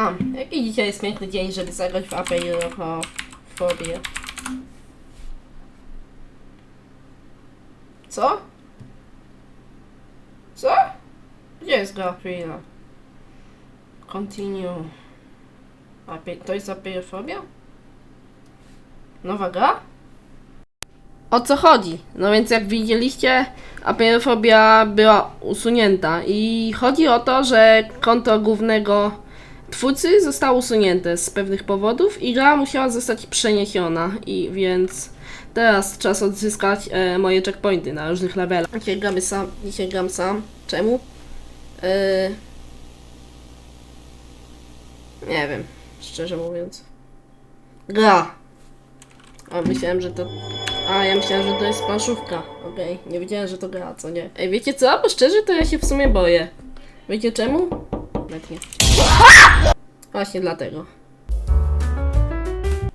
A, jaki dzisiaj jest piękny dzień, żeby zagrać w Apeirofobię. Co? Co? Gdzie jest gra Apeira? Continue. To jest Apeirofobia? Nowa gra? O co chodzi? No więc jak widzieliście, apeirofobia była usunięta i chodzi o to, że konto głównego twórcy zostało usunięte z pewnych powodów i gra musiała zostać przeniesiona i więc teraz czas odzyskać e, moje checkpointy na różnych levelach. Dzisiaj gramy sam, dzisiaj gram sam. Czemu? E, nie wiem, szczerze mówiąc. Gra. A myślałem, że to a, ja myślałem, że to jest planszówka. Okej, nie wiedziałem, że to gra, co nie. Ej, wiecie co? Bo szczerze, to ja się w sumie boję. Wiecie czemu? Nawet nie. Właśnie dlatego.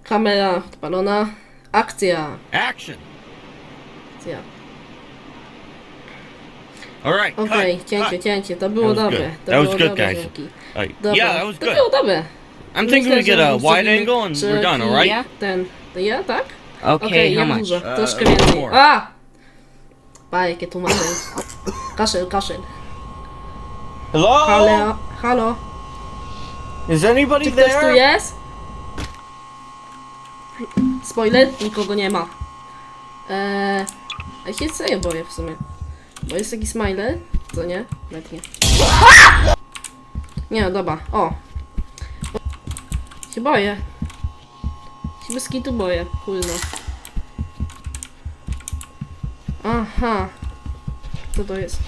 Kamera odpalona. Akcja. Action! Akcja. All right. Okej, cut, cięcie, cięcie. To było That was dobre. good. To That było was good, dobre, guys. Dobra. Yeah, that was to good. było dobre. I'm thinking we get a wide angle and we're done, all right? Ten. To ja, tak? Okay, Okej, how much? dużo? Uh, Troszkę a little więcej. more. A! Pa, jakie tłumaczenie. Kaszel, kaszel. Hello? Halo, halo. Is anybody Czy ktoś tu there? jest? Spoiler? Nikogo nie ma. Eee, ja się serio boję w sumie. Bo jest taki smiley, co nie? Nawet nie. Nie, no dobra, o. Się boję. Się bez kitu boję, kulno. Aha. Co to jest?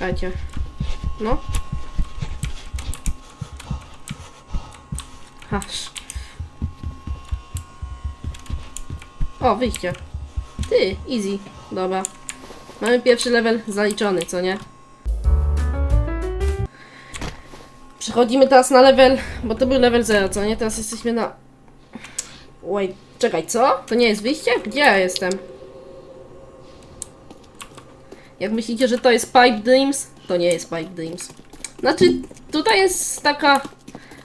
Czekajcie. No. Hasz. O, wyjście. Ty, easy. Dobra. Mamy pierwszy level zaliczony, co nie? Przechodzimy teraz na level, bo to był level 0, co nie? Teraz jesteśmy na... Wait, czekaj, co? To nie jest wyjście? Gdzie ja jestem? Jak myślicie, że to jest Pipe Dreams, to nie jest Pipe Dreams. Znaczy, tutaj jest taka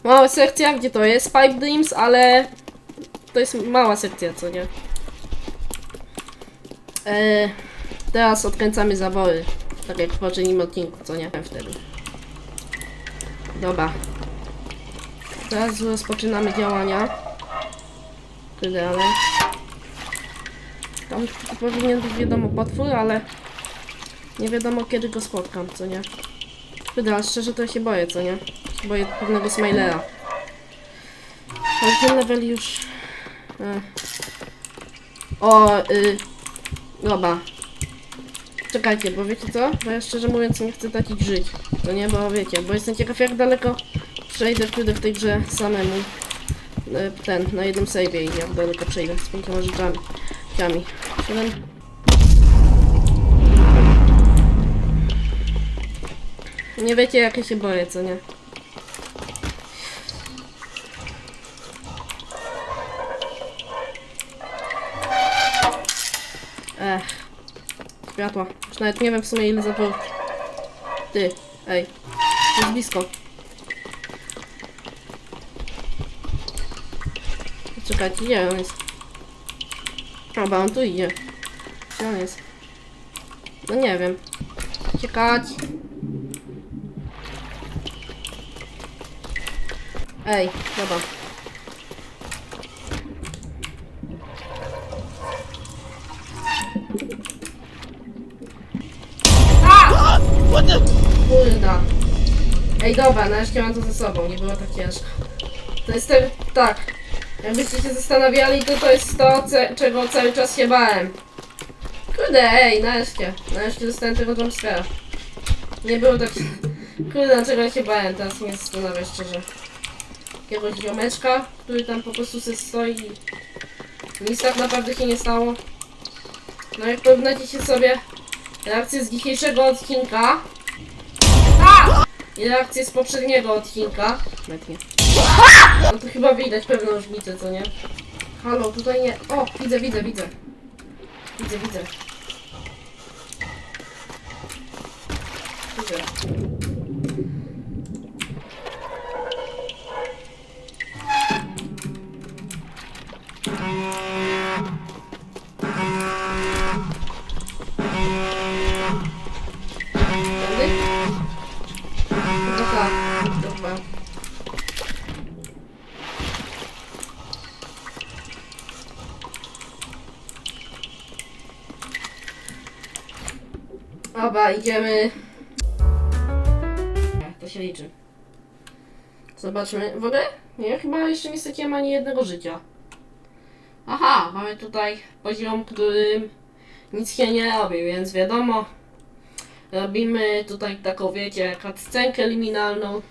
mała sekcja, gdzie to jest Pipe Dreams, ale to jest mała sekcja, co nie? Eee, teraz odkręcamy zawory, tak jak w poprzednim odcinku, co nie? Wtedy. Dobra. Teraz rozpoczynamy działania. Tyle, ale... Tam powinien być wiadomo potwór, ale nie wiadomo kiedy go spotkam, co nie? Wyda, szczerze to ja się boję, co nie? Boję pewnego Smilera. Ale ten level już... Ech. O, y... Dobra. Czekajcie, bo wiecie co? Bo ja szczerze mówiąc nie chcę takich żyć. To nie, bo wiecie, bo jestem ciekaw jak daleko przejdę wtedy w tej grze samemu. E, ten, na jednym save'ie i jak daleko przejdę z pięcioma rzeczami. 7 Nie wiecie jak ja się boję, co nie? Ech. Światła. Już nawet nie wiem w sumie ile zawoł. Ty, ej. Jest blisko. Czekajcie, gdzie on jest? Chyba on tu idzie. Gdzie on jest? No nie wiem. Ciekać. Ej, dobra. A! Kurda. Ej, dobra, nareszcie mam to ze sobą, nie było tak ciężko. To jest ten, tak. Jakbyście się zastanawiali, to to jest to, czego cały czas się bałem. Kurde, ej, nareszcie. Nareszcie dostałem tego jumpscare'a. Nie było tak... Kurde, dlaczego ja się bałem, teraz mnie zastanawia szczerze. Jakiegoś ziomeczka, który tam po prostu se stoi i nic tak naprawdę się nie stało. No jak porównacie sobie reakcję z dzisiejszego odcinka a! i reakcję z poprzedniego odcinka, No to chyba widać pewną różnicę, co nie? Halo, tutaj nie... O, widzę, widzę, widzę. Widzę, widzę. Widzę. Dobra, idziemy. To się liczy. Zobaczmy. W ogóle? Ja chyba jeszcze nie straciłem ani jednego życia. Aha, mamy tutaj poziom, którym nic się nie robi, więc wiadomo. Robimy tutaj taką, wiecie, cutscenkę liminalną.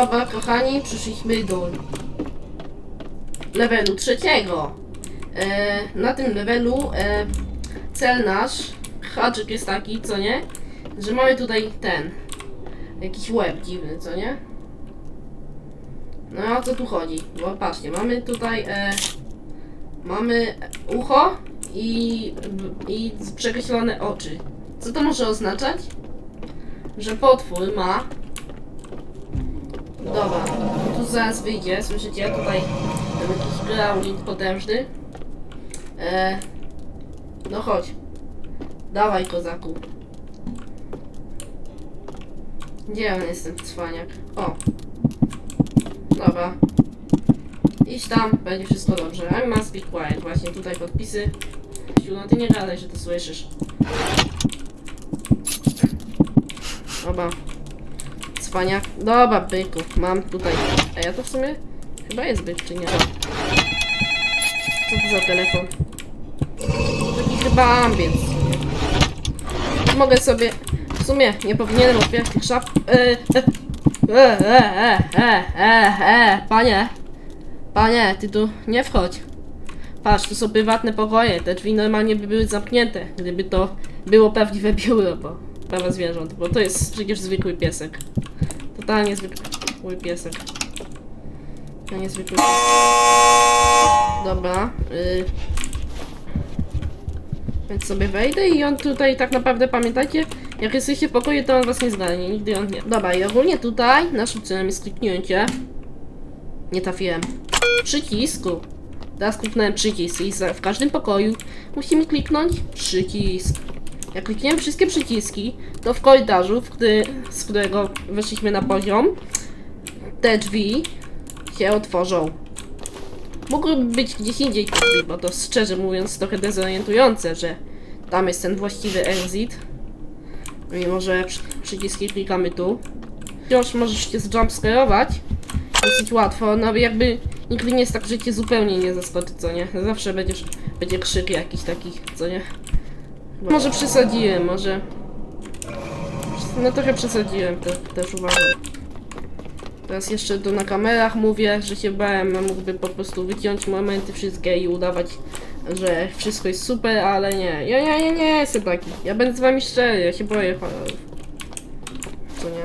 Dobra, kochani, przyszliśmy do levelu trzeciego. E, na tym levelu e, cel nasz, haczyk jest taki, co nie? Że mamy tutaj ten, jakiś łeb dziwny, co nie? No o co tu chodzi? Bo patrzcie, mamy tutaj e, mamy ucho i, i przekreślone oczy. Co to może oznaczać? Że potwór ma. Dobra, tu zaraz wyjdzie, słyszycie? Tutaj jakiś growling potężny. E, no chodź. Dawaj, kozaku. Gdzie on jest ten cwaniak? O. Dobra. Idź tam, będzie wszystko dobrze. I must be quiet. Właśnie tutaj podpisy. No ty nie gadaj, że to słyszysz. Dobra. Cwaniak. Dobra, byku. Mam tutaj. A ja to w sumie... Chyba jest byk, czy nie? Co to za telefon? Taki chyba ambience. Mogę sobie... W sumie nie powinienem otwierać tych szaf... E, e, e, e, e, e, e, panie. Panie, ty tu nie wchodź. Patrz, tu są prywatne pokoje. Te drzwi normalnie by były zamknięte, gdyby to było prawdziwe biuro, bo prawa zwierząt, bo to jest przecież zwykły piesek. Totalnie zwykły piesek. To niezwykły piesek. Dobra. Y... Więc sobie wejdę i on tutaj tak naprawdę pamiętajcie, jak jesteście w pokoju, to on was nie zgarnie, nigdy on nie. Dobra, i ogólnie tutaj naszym celem jest kliknięcie. Nie trafiłem przycisku. Teraz kliknąłem przycisk i w każdym pokoju musimy kliknąć przycisk. Jak klikniemy wszystkie przyciski, to w korytarzu, w który, z którego weszliśmy na poziom, te drzwi się otworzą. Mogłyby być gdzieś indziej bo to szczerze mówiąc trochę dezorientujące, że tam jest ten właściwy exit. Mimo, że przy- przyciski klikamy tu. Wciąż możesz się zjumpscare'ować dosyć łatwo, no jakby nigdy nie jest tak, że cię zupełnie nie zaskoczy, co nie? Zawsze będziesz, będzie krzyk jakiś taki, co nie? Może przesadziłem, może... No trochę przesadziłem, te, też uważam. Teraz jeszcze tu na kamerach mówię, że się bałem, mógłbym po prostu wyciąć momenty wszystkie i udawać, że wszystko jest super, ale nie. Ja, ja, ja nie jestem taki. Ja będę z wami szczery, ja się boję horrorów. Co nie?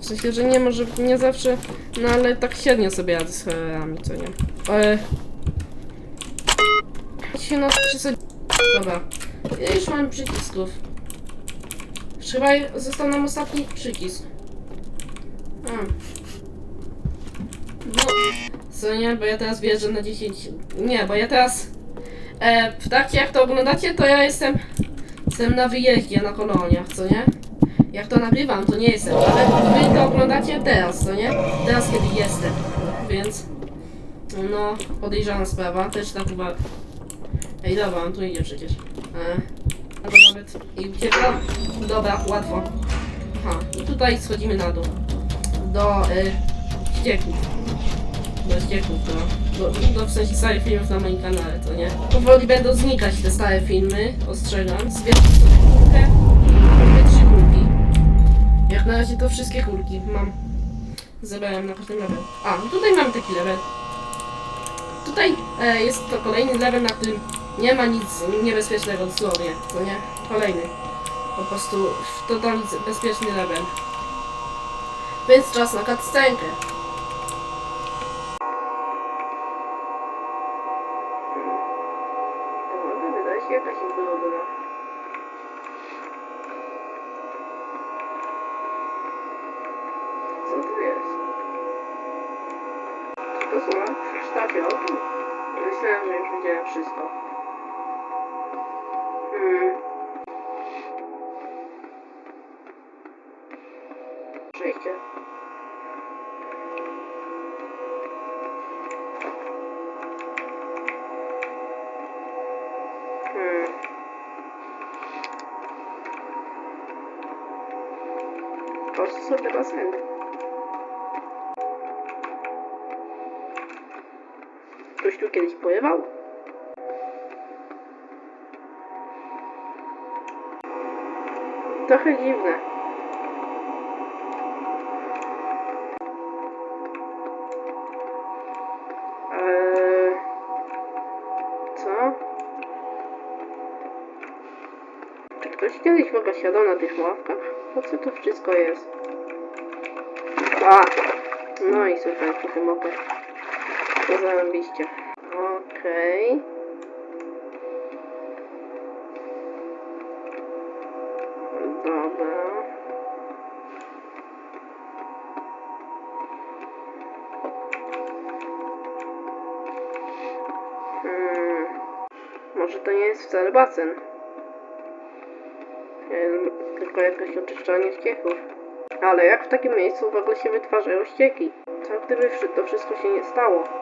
W sensie, że nie może nie zawsze, no ale tak średnio sobie radzę z horrorami, co nie? E... się no przesadzi... Dobra. Ja już mam przycisków. Chyba został nam ostatni przycisk. A. No, co nie, bo ja teraz wjeżdżę na 10. Nie, bo ja teraz. E, trakcie jak to oglądacie, to ja jestem. Jestem na wyjeździe na koloniach, co nie? Jak to nagrywam, to nie jestem, ale wy to oglądacie teraz, co nie? Teraz kiedy jestem. Więc. No, podejrzana sprawa, też tak chyba. Ej, dobra, on tu idzie przecież. E, a to nawet. I uciekam. Dobra, łatwo. Aha, i tutaj schodzimy na dół. Do y, ścieków. Do ścieków, do, do, do w sensie starych filmów na moim kanale, to nie? Powoli będą znikać te stare filmy, ostrzegam. Zbieram sobie kulkę, mamy trzy kulki. Jak na razie to wszystkie kulki mam. Zebrałem na każdym level. A, no tutaj mamy taki level. Tutaj e, jest to kolejny level, na którym nie ma nic niebezpiecznego dosłownie, to nie? Kolejny. Po prostu totalnie bezpieczny level. Więc czas na cutscenkę. Co to jest? To są oczy? Myślałem, że już widziałem wszystko. Baseny? Ktoś tu kiedyś pływał? Trochę dziwne. Eee, co? Czy ktoś kiedyś w ogóle siadał na tych ławkach? Po co to wszystko jest? A! No i super, po tym oku. To zarobiście. Okej. Dobra. Hmm. Może to nie jest wcale basen. Tylko jakieś oczyszczanie ścieków. Ale jak w takim miejscu w ogóle się wytwarzają ścieki? Co gdyby to wszystko się nie stało?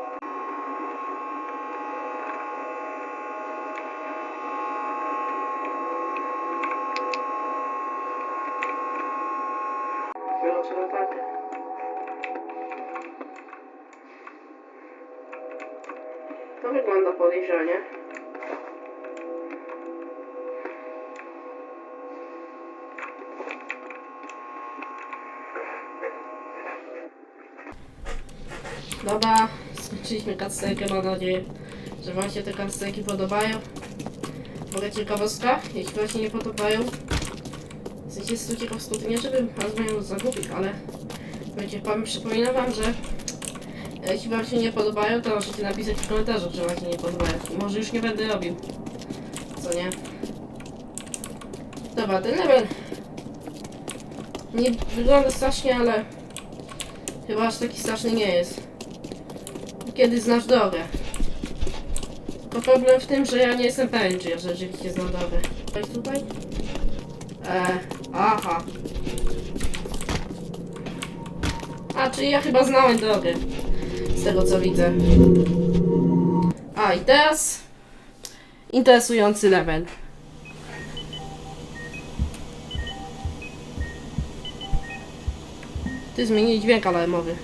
Dobra, skończyliśmy cutscenkę, mam nadzieję, że Wam się te cutscenki podobają. Mogę ciekawostka, jeśli Wam się nie podobają. W sensie jest to ciekawostką, to nie żebym Was miał zagubić, ale wiecie, powiem, przypominam Wam, że jeśli Wam się nie podobają, to możecie napisać w komentarzu, że Wam się nie podobają. Może już nie będę robił. Co nie? Dobra, ten level nie wygląda strasznie, ale chyba aż taki straszny nie jest kiedy znasz drogę. Tylko problem w tym, że ja nie jestem pewien, czy ja rzeczywiście znam drogę. To jest tutaj? Eee, aha. A, czyli ja chyba znałem drogę. Z tego co widzę. A, i teraz... Interesujący level. Ty zmienili dźwięk alarmowy.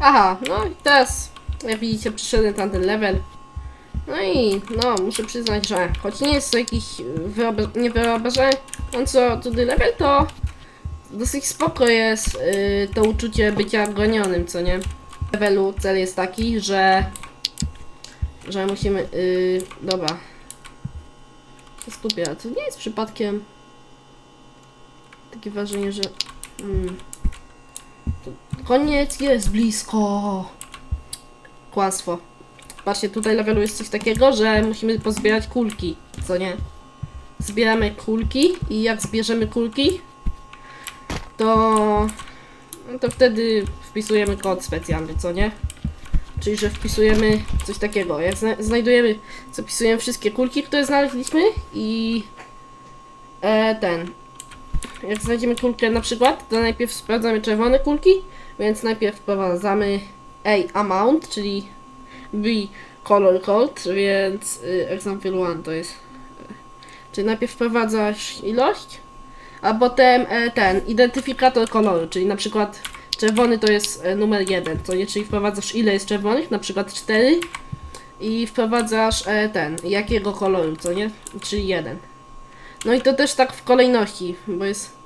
Aha, no i teraz, jak widzicie, przyszedłem tam ten level. No i, no, muszę przyznać, że choć nie jest to jakiś wyobraż- niewyobrażająco trudny level, to dosyć spoko jest y, to uczucie bycia gonionym, co nie? W levelu cel jest taki, że że musimy, y, dobra. Się skupię, ale to nie jest przypadkiem takie wrażenie, że mm, to koniec jest blisko. Kłamstwo. Patrzcie, tutaj levelu jest coś takiego, że musimy pozbierać kulki, co nie? Zbieramy kulki i jak zbierzemy kulki, to, to wtedy wpisujemy kod specjalny, co nie? Czyli, że wpisujemy coś takiego. Jak zna znajdujemy, zapisujemy wszystkie kulki, które znaleźliśmy i e, ten. Jak znajdziemy kulkę na przykład, to najpierw sprawdzamy czerwone kulki, więc najpierw wprowadzamy A amount, czyli B color code, więc y, example 1 to jest. y, Czyli najpierw wprowadzasz ilość, a potem e, ten identyfikator koloru, czyli na przykład czerwony to jest e, numer 1, to nie, czyli wprowadzasz ile jest czerwonych, na przykład 4 i wprowadzasz e, ten, jakiego koloru, co nie, czyli 1. No i to też tak w kolejności, bo jest,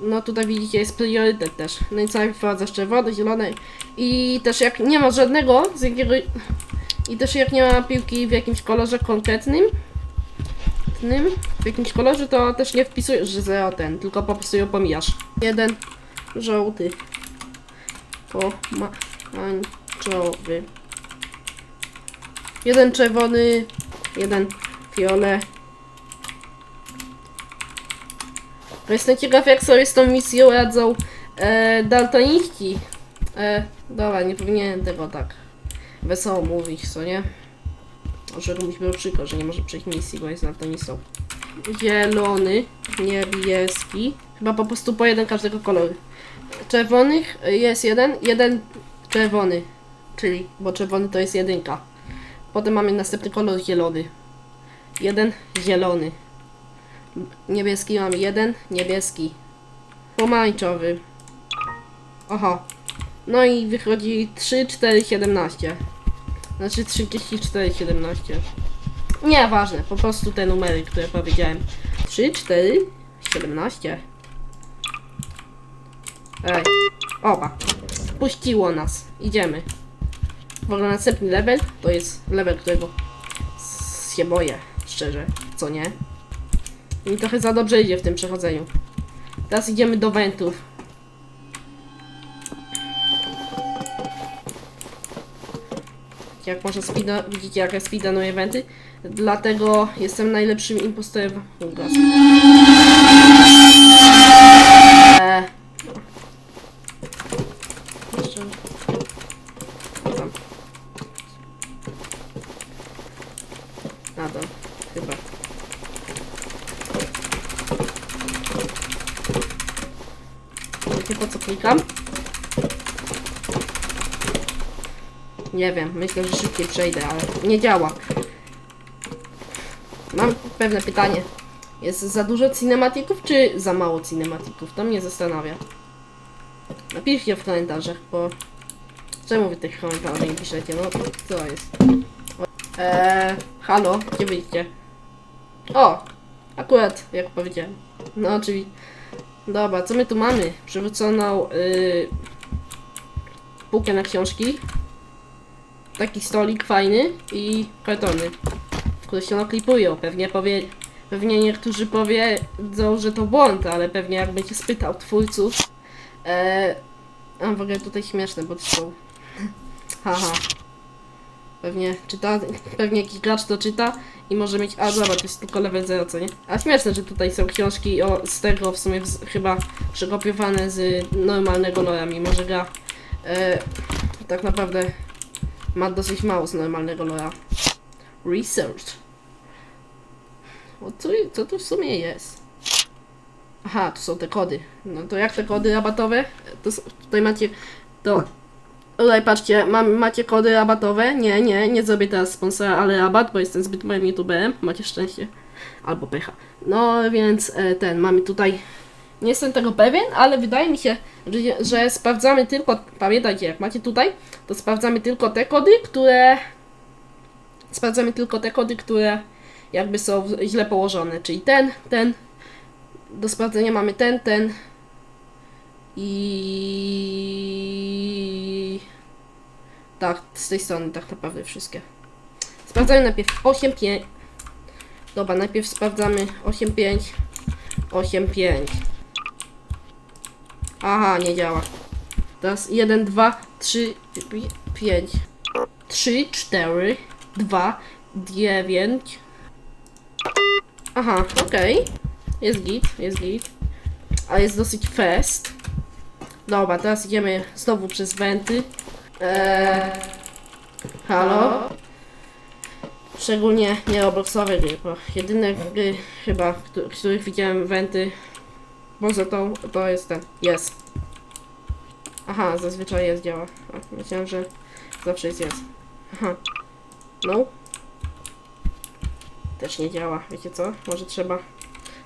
no tutaj widzicie jest priorytet też, no i cały wprowadzasz czerwony, zielony i też jak nie ma żadnego z jakiego, i też jak nie ma piłki w jakimś kolorze konkretnym, w jakimś kolorze, to też nie wpisujesz, że 0 ten, tylko po prostu ją pomijasz. Jeden żółty pomarańczowy. Jeden czerwony, jeden fiole. Jestem ciekaw, jak sobie z tą misją radzą e, daltoniści. E, dobra, nie powinienem tego tak wesoło mówić, co nie? Może komuś było przykro, że nie może przejść misji, bo jest daltonistą. Zielony, niebieski. Chyba po prostu po jeden każdego koloru. Czerwonych jest jeden, jeden czerwony, czyli, bo czerwony to jest jedynka. Potem mamy następny kolor zielony. Jeden zielony. Niebieski mamy jeden, niebieski. Pomarańczowy. Oho. No i wychodzi 3, 4, 17. Znaczy 34, 17. Nieważne, po prostu te numery, które powiedziałem. 3, 4, 17. Ej, oba. Puściło nas. Idziemy. W ogóle następny level to jest level, którego się boję, szczerze, co nie? Mi trochę za dobrze idzie w tym przechodzeniu. Teraz idziemy do wentów. Jak może speeda, widzicie jak ja speedunuję wenty? Dlatego jestem najlepszym impostorem. Ugas. Eee, jeszcze... Tam. A to, chyba. Wiecie po co klikam? Nie wiem, myślę, że szybciej przejdę, ale nie działa. Mam pewne pytanie. Jest za dużo cinematików, czy za mało cinematików? To mnie zastanawia. Napiszcie w komentarzach, bo... Czemu wy tych komentarzy nie piszecie? No, co jest? Eee, halo, gdzie wyjście? O! Akurat, jak powiedziałem. No, oczywiście. Dobra, co my tu mamy? Przywróconą yy, półkę na książki. Taki stolik fajny i kartony, które się naklipują. Pewnie powie, pewnie niektórzy powiedzą, że to błąd, ale pewnie jakby cię spytał twórców. E, a w ogóle tutaj śmieszne, bo to są. Haha. Pewnie czyta, pewnie jakiś gracz to czyta i może mieć, a to jest tylko level 0, co nie? A śmieszne, że tutaj są książki o, z tego w sumie chyba przekopiowane z normalnego lora, mimo że gra e, tak naprawdę ma dosyć mało z normalnego lora. Research. O co, co tu w sumie jest? Aha, tu są te kody. No to jak te kody rabatowe? To, tutaj macie to. Tutaj patrzcie, mam, macie kody rabatowe. Nie, nie, nie zrobię teraz sponsora, ale rabat, bo jestem zbyt małym youtuberem. Macie szczęście. Albo pecha. No więc e, ten, mamy tutaj Nie jestem tego pewien, ale wydaje mi się, że, że sprawdzamy tylko, pamiętajcie, jak macie tutaj, to sprawdzamy tylko te kody, które sprawdzamy tylko te kody, które jakby są źle położone, czyli ten, ten, do sprawdzenia mamy ten, ten i tak, z tej strony tak naprawdę wszystkie. Sprawdzamy najpierw 8, 5. Dobra, najpierw sprawdzamy 8, 5, 8, 5. Aha, nie działa. Teraz 1, 2, 3, 5. 3, 4, 2, 9. Aha, okej. Jest git, jest git. A jest dosyć fest. Dobra, teraz idziemy znowu przez wenty. Eee, halo? Szczególnie nie Robloxowe gry, bo jedyne gry chyba, któ- których widziałem wenty poza tą, to jest ten. Jest. Aha, zazwyczaj jest działa. A, myślałem, że zawsze jest jest. Aha. No. Też nie działa, wiecie co? Może trzeba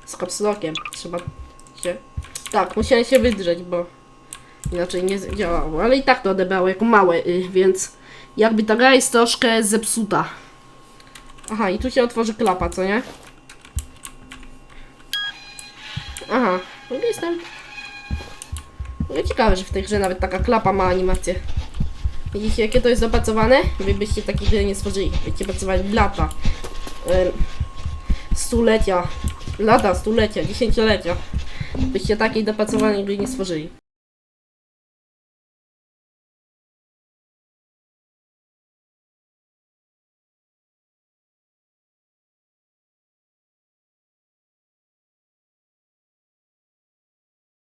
z kapslokiem. Trzeba się... Tak, musiałem się wydrzeć, bo inaczej nie działało. Ale i tak to odebrało jako małe, y, więc jakby ta gra jest troszkę zepsuta. Aha, i tu się otworzy klapa, co nie? Aha, no jestem. No ciekawe, że w tej grze nawet taka klapa ma animację. Widzicie, jakie to jest dopracowane? Wy byście takiej gry nie stworzyli. Byście pracowali lata. Em, stulecia. Lata, stulecia, dziesięciolecia. Byście takiej dopracowanej gry nie stworzyli.